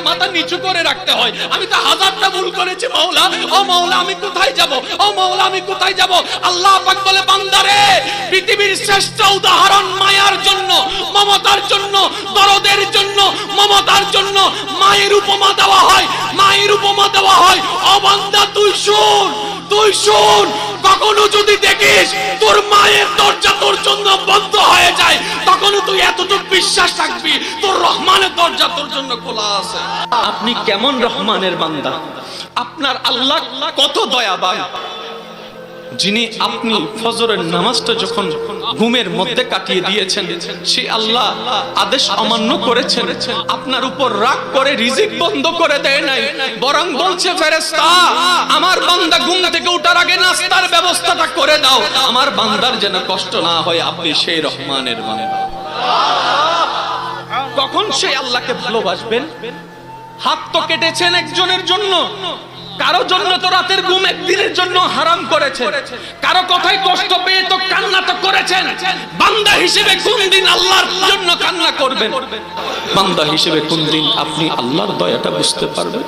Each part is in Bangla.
মাথা নিচু করে রাখতে হয়। আমি তো হাজারটা ভুল করেছি মাওলা ও মাওলা আমি কোথায় যাব? ও মাওলা আমি কোথায় যাব? আল্লাহ বলে, বান্দারে, পৃথিবীর শ্রেষ্ঠ উদাহরণ মায়ার জন্য, মমতার জন্য, দরদের জন্য, মমতার জন্য, মায়ের উপমা দেওয়া হয়, মায়ের উপমা দেওয়া হয়, অবান্দা তুই শুন তুই শুন। কখনো যদি দেখিস তোর মায়ের দরজা তোর জন্য বন্ধ হয়ে যায়, তখনও তুই এতটুকু বিশ্বাস রাখবি, তোর রহমানের দরজা তোর জন্য খোলা আছে। আপনি কেমন রহমানের বান্দা? আপনার আল্লাহ কত দয়াবান। যিনি আপনি ফজরের নামাজটা যখন ঘুমের মধ্যে কাটিয়ে দিয়েছেন সে আল্লাহ আদেশ অমান্য করেছেন। আপনার উপর রাগ করে, রিজিক বন্ধ করে দেয় নাই। বরং বলছে, ফেরেশতা, আমার বান্দা ঘুম থেকে ওঠার আগে নাস্তার ব্যবস্থাটা করে দাও। আমার বান্দার যেন কষ্ট না হয়, আপনি সেই রহমানের বান্দা। কখন সেই আল্লাহকে ভালোবাসবেন। হাত তো কেটেছেন একজনের জন্য। কারও জন্য তো রাতের ঘুম একদিনের জন্য হারাম করেছেন কারও কথায় কষ্ট পেয়ে তো কান্না তো করেছেন। বান্দা হিসেবে কোন দিন আল্লাহর জন্য কান্না করবেন। বান্দা হিসেবে কোন দিন আপনি আল্লাহর দয়াটা বুঝতে পারবেন।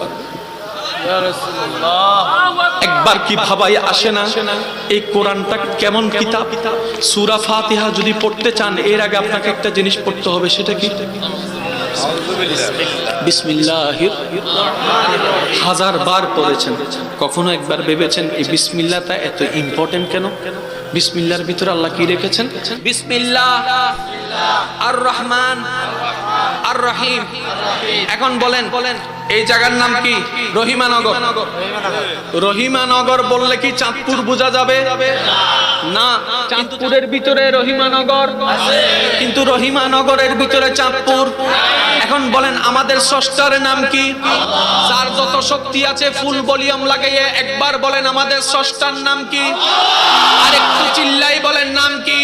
একবার কি ভাবাই আসে না, এই কোরআনটা কেমন কিতাব? সূরা ফাতিহা যদি পড়তে চান, এর আগে আপনাকে একটা জিনিস পড়তে হবে, সেটা কি? হাজার বার পড়েছেন। কখনো একবার ভেবেছেন এই বিসমিল্লাহটা এত ইম্পর্টেন্ট কেন? বিসমিল্লাহর ভিতরে আল্লাহ কি রেখেছেন? আর রহমান আর রহিম এখন বলেন বলেন এই জায়গার নাম কি? রহিমানগর। রহিমানগর বললে কি চাঁদপুর বোঝা যাবে? না চাঁদপুরের ভিতরে রহিমানগর। কিন্তু রহিমানগরের ভিতরে চাঁদপুর। এখন বলেন আমাদের ষষ্ঠার নাম কি? যার যত শক্তি আছে ফুল ভলিউম লাগাইয়ে একবার বলেন আমাদের স্রষ্টার নাম কি? আর একটু চিল্লাই বলেন নাম কি?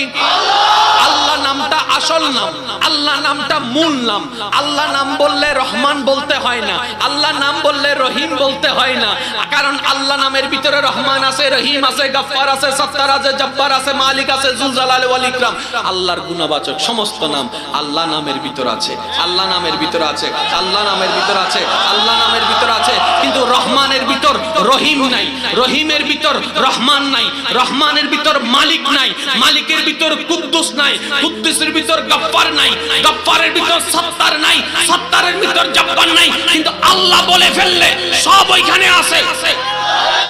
আসল নাম। আল্লাহ নামটা মূল নাম। আল্লাহ নাম বললে রহমান বলতে হয় না। আল্লাহ নাম বললে রহিম বলতে হয় না। কারণ আল্লাহ নামের ভিতরে রহমান আছে, রহিম আছে, গফফার আছে, সত্তার আছে, জব্বার আছে, মালিক আছে, জুলজালাল ওয়াল ইকরাম। আল্লাহর গুণবাচক সমস্ত নাম আল্লাহ নামের ভিতর আছে। আল্লাহ নামের ভিতর আছে। আল্লাহ নামের ভিতর আছে। আল্লাহ নামের ভিতর আছে। কিন্তু রহিম নাই, রহিমের ভিতর রহমান নাই, রহমানের ভিতর মালিক নাই, মালিকের ভিতর কুদ্দুস নাই, কুদ্দুসের ভিতর গফফার নাই, গফফারের ভিতর সত্তার নাই, সত্তারের ভিতর জব্বার নাই, কিন্তু আল্লাহ বলে ফেললে সব ওইখানে আছে।